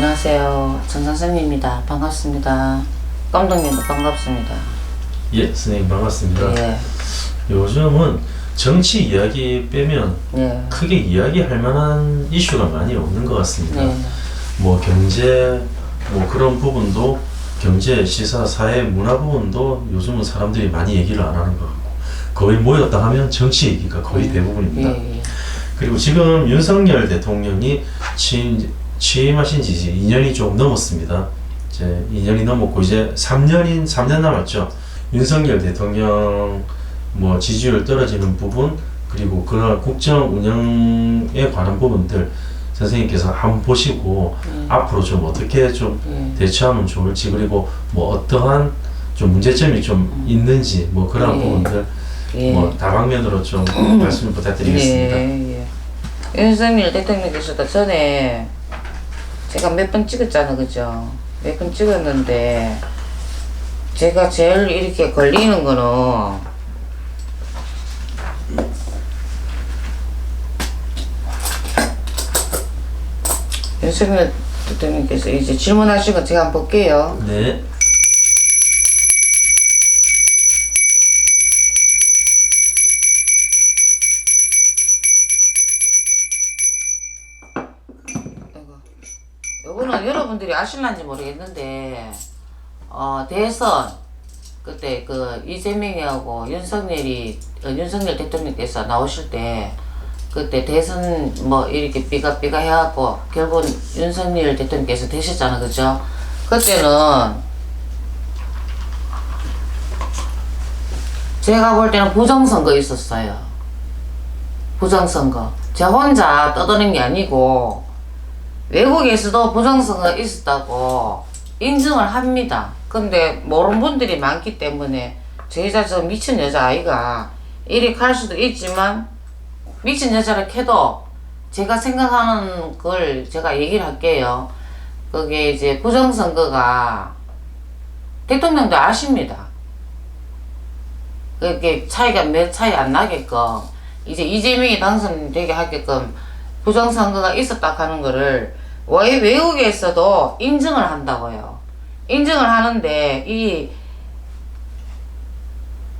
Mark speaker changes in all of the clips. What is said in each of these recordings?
Speaker 1: 안녕하세요. 정선생님입니다. 반갑습니다. 감독님도 반갑습니다.
Speaker 2: 예, 선생님 반갑습니다.
Speaker 1: 예,
Speaker 2: 요즘은 정치 이야기 빼면
Speaker 1: 예,
Speaker 2: 크게 이야기할 만한 이슈가 많이 없는 것 같습니다.
Speaker 1: 예,
Speaker 2: 뭐 경제 뭐 그런 부분도 경제, 시사, 사회, 문화 부분도 요즘은 사람들이 많이 얘기를 안 하는 것 같고 거의 모였다 하면 정치 얘기가 거의 대부분입니다.
Speaker 1: 예, 예.
Speaker 2: 그리고 지금 윤석열 대통령이 취임, 취임하신 지 이제 2년이 좀 넘었습니다. 이제 2년이 넘었고 이제 3년인 3년 남았죠. 윤석열 대통령 뭐 지지율 떨어지는 부분 그리고 그런 국정 운영에 관한 부분들 선생님께서 한번 보시고
Speaker 1: 음.
Speaker 2: 앞으로 좀 어떻게 좀
Speaker 1: 예.
Speaker 2: 대처하면 좋을지 그리고 뭐 어떠한 좀 문제점이 좀 있는지 뭐 그런
Speaker 1: 예.
Speaker 2: 부분들
Speaker 1: 예.
Speaker 2: 뭐 다방면으로 좀 말씀 부탁드리겠습니다.
Speaker 1: 예, 예. 윤석열 대통령께서도 전에 제가 몇 번 찍었잖아, 그죠? 몇 번 찍었는데 제가 제일 이렇게 걸리는 거는 윤석열 대통령께서 이제 질문하신 거 제가 한번 볼게요.
Speaker 2: 네.
Speaker 1: 요거는 여러분들이 아실란지 모르겠는데 어 대선 그때 그 이재명이하고 윤석열이 어, 윤석열 대통령께서 나오실 때 그때 대선 뭐 이렇게 삐가삐가 해갖고 결국 윤석열 대통령께서 되셨잖아 그죠? 그때는 제가 볼 때는 부정선거 있었어요. 부정선거. 제 혼자 떠드는 게 아니고 외국에서도 부정선거 있었다고 인정을 합니다. 근데 모르는 분들이 많기 때문에 저 여자 저 미친 여자아이가 이리 갈 수도 있지만 미친 여자를 캐도 제가 생각하는 걸 제가 얘기를 할게요. 그게 이제 부정선거가 대통령도 아십니다. 그게 차이가 몇 차이 안 나게끔 이제 이재명이 당선되게 하게끔 부정선거가 있었다 하는 거를 왜 외국에서도 인정을 한다고요. 인정을 하는데 이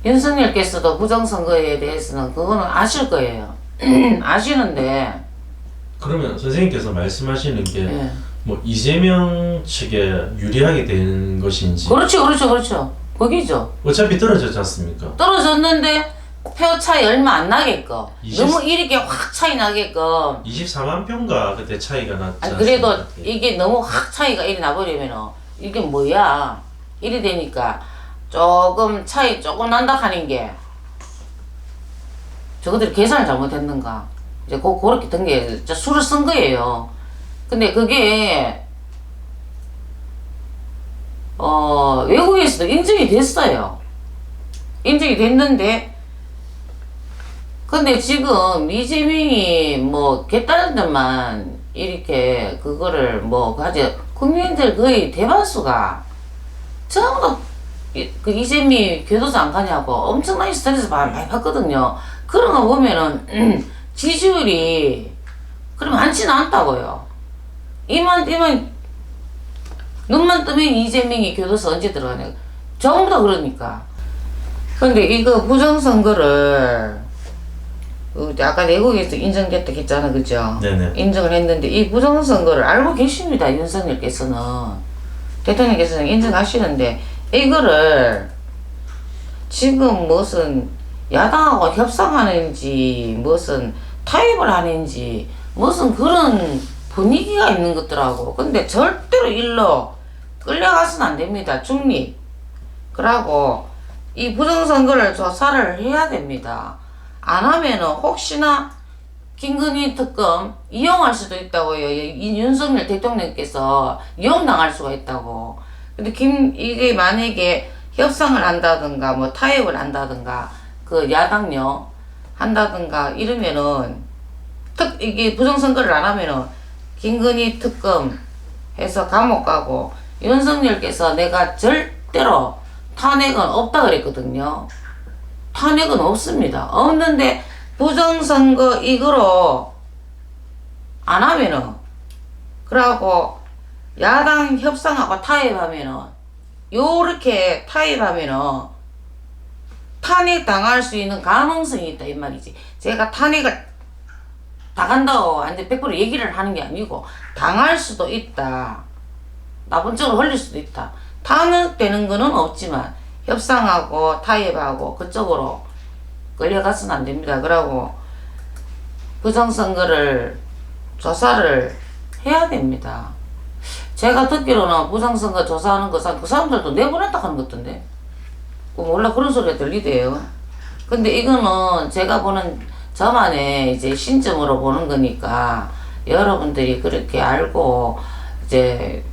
Speaker 1: 윤석열께서도 부정선거에 대해서는 그거는 아실 거예요. 아시는데
Speaker 2: 그러면 선생님께서 말씀하시는 게뭐
Speaker 1: 예.
Speaker 2: 이재명 측에 유리하게 되는 것인지
Speaker 1: 그렇죠 그렇죠 그렇죠 거기죠.
Speaker 2: 어차피 떨어졌지 않습니까?
Speaker 1: 떨어졌는데 표 차이 얼마 안 나게끔.
Speaker 2: 이십-
Speaker 1: 너무 이렇게 확 차이 나게끔.
Speaker 2: 24만 표인가 그때 차이가 났지
Speaker 1: 아니 그래도
Speaker 2: 않습니까?
Speaker 1: 이게 너무 확 차이가 이리 나버리면은 이게 뭐야? 이리 되니까 조금 차이 조금 난다 하는 게 저것들이 계산을 잘못했는가? 이제 고 그렇게 된게 수를 쓴 거예요. 근데 그게 어 외국에서도 인정이 됐어요. 인정이 됐는데 근데 지금 이재명이 뭐 개딸들만 이렇게 그거를 뭐 가지 국민들 거의 대다수가 전부 다그 이재명이 교도소 안 가냐고 엄청나게 스트레스 많이 받거든요. 그런 거 보면은 음, 지지율이 그럼 많지는 않다고요. 이만 이만 눈만 뜨면 이재명이 교도소 언제 들어가냐. 전부 다 그러니까. 근데 이거 부정선거를 그 아까 내국에서 인정됐다 했잖아 그죠?
Speaker 2: 네네.
Speaker 1: 인정을 했는데 이 부정선거를 알고 계십니다 윤석열께서는 대통령께서는 인정하시는데 이거를 지금 무슨 야당하고 협상하는지 무슨 타협을 하는지 무슨 그런 분위기가 있는 것더라고 근데 절대로 일로 끌려가서는 안 됩니다 중립 그러고 이 부정선거를 조사를 해야 됩니다 안 하면은 혹시나 김건희 특검 이용할 수도 있다고요. 이 윤석열 대통령께서 이용당할 수가 있다고. 근데 김 이게 만약에 협상을 한다든가 뭐 타협을 한다든가 그 야당요 한다든가 이러면은 특 이게 부정선거를 안 하면은 김건희 특검 해서 감옥 가고 윤석열께서 내가 절대로 탄핵은 없다 그랬거든요. 탄핵은 없습니다. 없는데 부정선거 이거로 안 하면은 그러고 야당 협상하고 타협하면은 요렇게 타협하면은 탄핵 당할 수 있는 가능성이 있다 이 말이지. 제가 탄핵을 당한다고 완전 100% 얘기를 하는 게 아니고 당할 수도 있다. 나쁜 쪽으로 흘릴 수도 있다. 탄핵되는 거는 없지만 협상하고 타협하고 그쪽으로 끌려가서는 안 됩니다. 그러고 부정선거를 조사를 해야 됩니다. 제가 듣기로는 부정선거 조사하는 거, 그 사람들도 내보냈다 하는 것 같던데. 그 몰라 그런 소리가 들리대요. 근데 이거는 제가 보는 저만의 이제 신점으로 보는 거니까 여러분들이 그렇게 알고 이제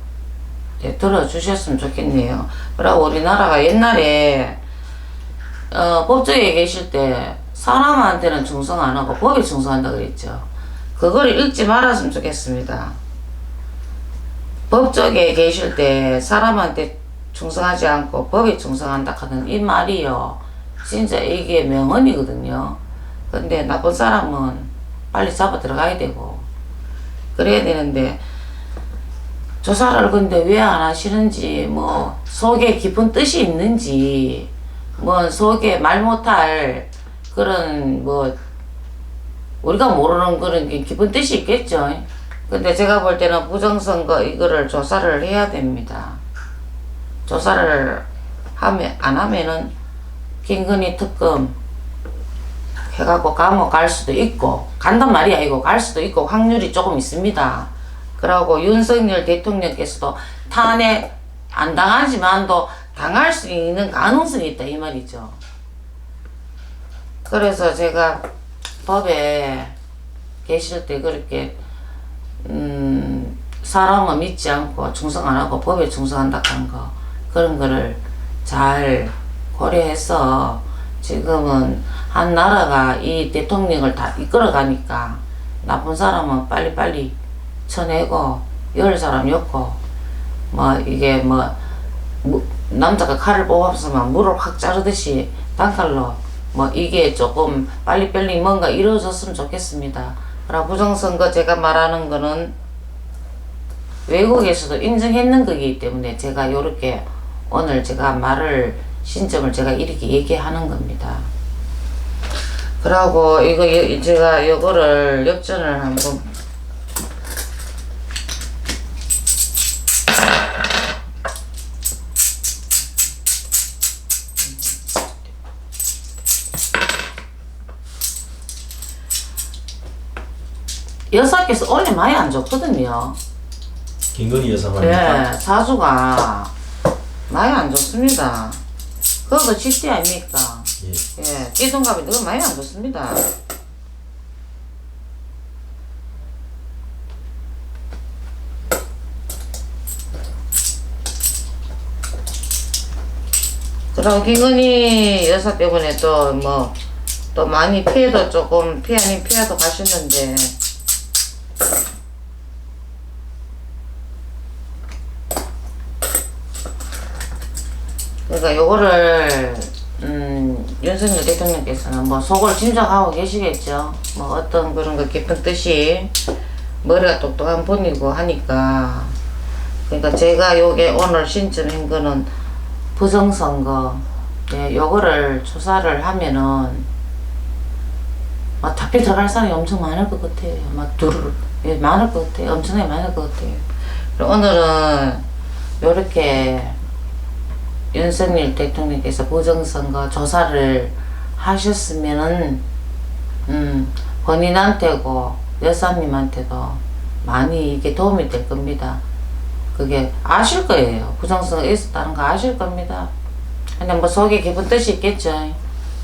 Speaker 1: 이제 들어주셨으면 좋겠네요. 그리고 우리나라가 옛날에 어, 법조에 계실 때 사람한테는 충성 안 하고 법에 충성한다 그랬죠. 그걸 읽지 말았으면 좋겠습니다. 법조계 계실 때 사람한테 충성하지 않고 법에 충성한다 하는 이 말이요. 진짜 이게 명언이거든요. 근데 나쁜 사람은 빨리 잡아 들어가야 되고 그래야 되는데 조사를 근데 왜 안 하시는지 뭐 속에 깊은 뜻이 있는지 뭐 속에 말 못할 그런 뭐 우리가 모르는 그런 게 깊은 뜻이 있겠죠. 근데 제가 볼 때는 부정선거 이거를 조사를 해야 됩니다. 조사를 하면 안 하면은 김건희 특검 해갖고 감옥 갈 수도 있고 간단 말이 아니고 갈 수도 있고 확률이 조금 있습니다. 그러고 윤석열 대통령께서도 탄핵 안 당하지만도 당할 수 있는 가능성이 있다 이 말이죠. 그래서 제가 법에 계실 때 그렇게 음, 사람은 믿지 않고 충성 안 하고 법에 충성한다 하는 거 그런 거를 잘 고려해서 지금은 한 나라가 이 대통령을 다 이끌어 가니까 나쁜 사람은 빨리빨리 쳐내고 열 사람 엮고 뭐 이게 뭐 무- 남자가 칼을 뽑았으면 물을 확 자르듯이 단칼로 뭐 이게 조금 빨리빨리 뭔가 이루어졌으면 좋겠습니다. 그러나 부정선거 제가 말하는 거는 외국에서도 인정했는 거기 때문에 제가 요렇게 오늘 제가 말을 신점을 제가 이렇게 얘기하는 겁니다. 그러고 이거 여- 제가 요거를 역전을 한번 여사께서 원래 많이 안 좋거든요.
Speaker 2: 김건희 여사 말입니까?
Speaker 1: 네, 사주가 많이 안 좋습니다. 그거 직대 아닙니까?
Speaker 2: 예.
Speaker 1: 예, 띠동갑이 그거 많이 안 좋습니다. 그럼 김건희 여사 때문에 또 뭐 또 많이 피해도 조금 피해 아닌 피해도 가셨는데 그러니까 요거를 음, 윤석열 대통령께서는 뭐 속을 짐작하고 계시겠죠. 뭐 어떤 그런 거 깊은 뜻이 머리가 똑똑한 분이고 하니까 그러니까 제가 요게 오늘 신청한 거는 부정선거 예, 요거를 조사를 하면은 막 답변 들어갈 사람이 엄청 많을 것 같아요. 막 두루 예, 많을 것 같아요. 엄청나게 많을 것 같아요. 오늘은 요렇게 윤석열 대통령께서 부정선거 조사를 하셨으면은 음, 본인한테고 여사님한테도 많이 이게 도움이 될 겁니다. 그게 아실 거예요. 부정선거 있었다는 거 아실 겁니다. 근데 뭐 속에 깊은 뜻이 있겠죠.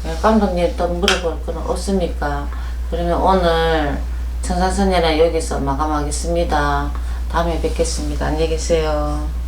Speaker 1: 예, 감독님 또 물어볼 건 없습니까? 그러면 오늘 천사선녀는 여기서 마감하겠습니다. 다음에 뵙겠습니다. 안녕히 계세요.